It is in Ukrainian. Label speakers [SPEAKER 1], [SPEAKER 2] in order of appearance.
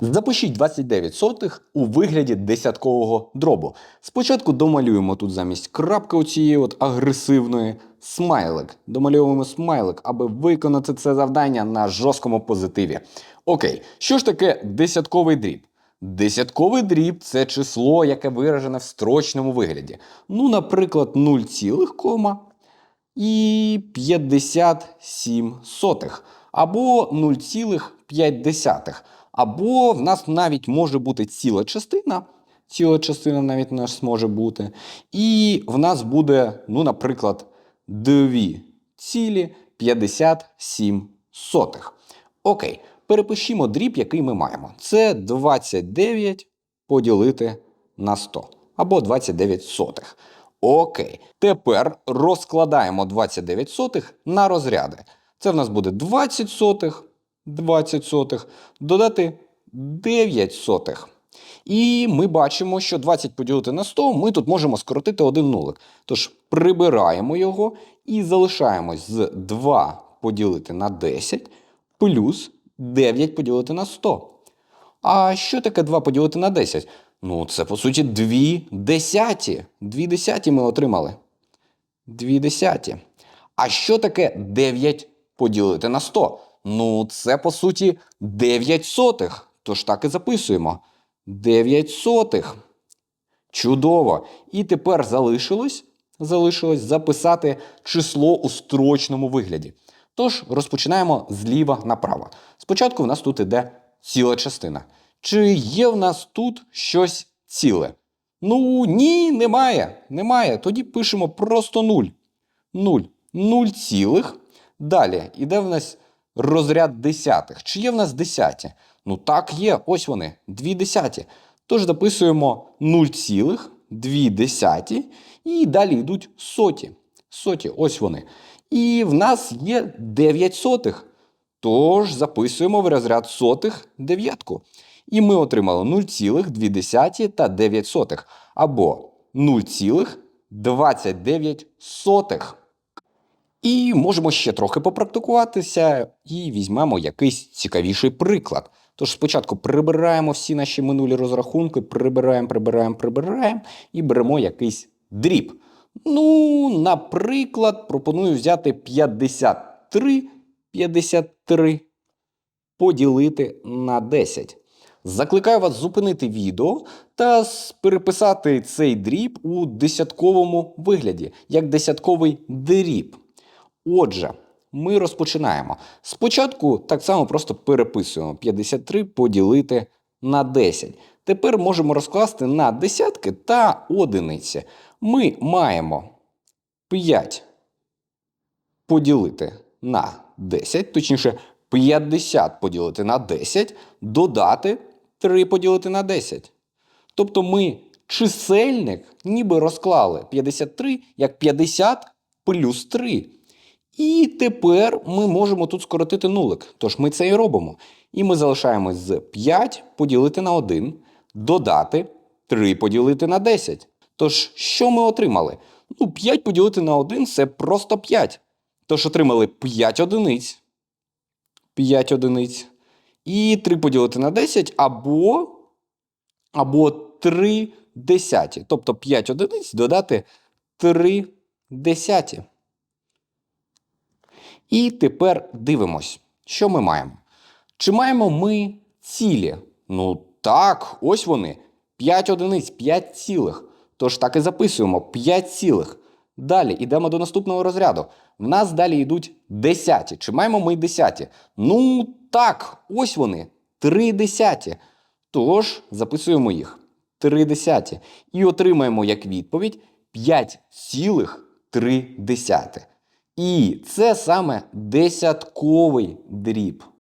[SPEAKER 1] Запишіть 29 сотих у вигляді десяткового дробу. Спочатку домалюємо тут замість крапки оцієї от агресивної смайлик. Домалюємо смайлик, аби виконати це завдання на жорсткому позитиві. Окей, що ж таке десятковий дріб? Десятковий дріб це число, яке виражене в строчному вигляді. Ну, наприклад, 0, кома і 57 сотих, або 0,5. Або в нас навіть може бути ціла частина. Ціла частина навіть у нас може бути. І в нас буде, ну, наприклад, 2 цілі 57 сотих. Окей, перепишімо дріб, який ми маємо. Це 29 поділити на 100. Або 29 сотих. Окей. Тепер розкладаємо 29 сотих на розряди. Це в нас буде 20 сотих, 20 сотих, додати 9 сотих. І ми бачимо, що 20 поділити на 100 ми тут можемо скоротити один нулик. Тож прибираємо його і залишаємось з 2 поділити на 10 плюс 9 поділити на 100. А що таке 2 поділити на 10? Ну, це по суті 2 десяті. 2 десяті ми отримали. 2 десяті. А що таке 9 поділити на 100? Ну, це по суті 9 сотих. Тож так і записуємо. 9 сотих. Чудово. І тепер залишилось, залишилось записати число у строчному вигляді. Тож розпочинаємо зліва направо. Спочатку в нас тут іде ціла частина. Чи є в нас тут щось ціле? Ну, ні, немає. Немає. Тоді пишемо просто 0. 0. 0 цілих. Далі іде в нас розряд десятих. Чи є в нас десяті? Ну так, є. Ось вони, дві десяті. Тож записуємо 0 цілих, 2 десяті, і далі йдуть соті. Соті, ось вони. І в нас є 9 сотих. Тож записуємо в розряд сотих дев'ятку. І ми отримали 0,2 та 9 сотих, або 0,29 сотих. І можемо ще трохи попрактикуватися і візьмемо якийсь цікавіший приклад. Тож спочатку прибираємо всі наші минулі розрахунки, прибираємо, прибираємо, прибираємо і беремо якийсь дріб. Ну, наприклад, пропоную взяти 53, 53 поділити на 10. Закликаю вас зупинити відео та переписати цей дріб у десятковому вигляді, як десятковий дріб. Отже, ми розпочинаємо. Спочатку так само просто переписуємо 53 поділити на 10. Тепер можемо розкласти на десятки та одиниці. Ми маємо 5 поділити на 10, точніше 50 поділити на 10, додати 3 поділити на 10. Тобто ми чисельник ніби розклали 53 як 50 плюс 3. І тепер ми можемо тут скоротити нулик. Тож ми це і робимо. І ми залишаємось з 5 поділити на 1, додати 3 поділити на 10. Tож, що ми отримали? Ну, 5 поділити на 1 це просто 5. Тож отримали 5 одиниць. 5 одиниць. І 3 поділити на 10 або, або 3 десяті. Тобто 5 одиниць додати 3 десяті. І тепер дивимось, що ми маємо. Чи маємо ми цілі? Ну так, ось вони. 5 одиниць, 5 цілих. Тож так і записуємо 5 цілих. Далі йдемо до наступного розряду. В нас далі йдуть десяті. Чи маємо ми десяті? Ну так, ось вони. 3 десяті. Тож записуємо їх. 3 десяті. І отримаємо як відповідь 5,3. І це саме десятковий дріб.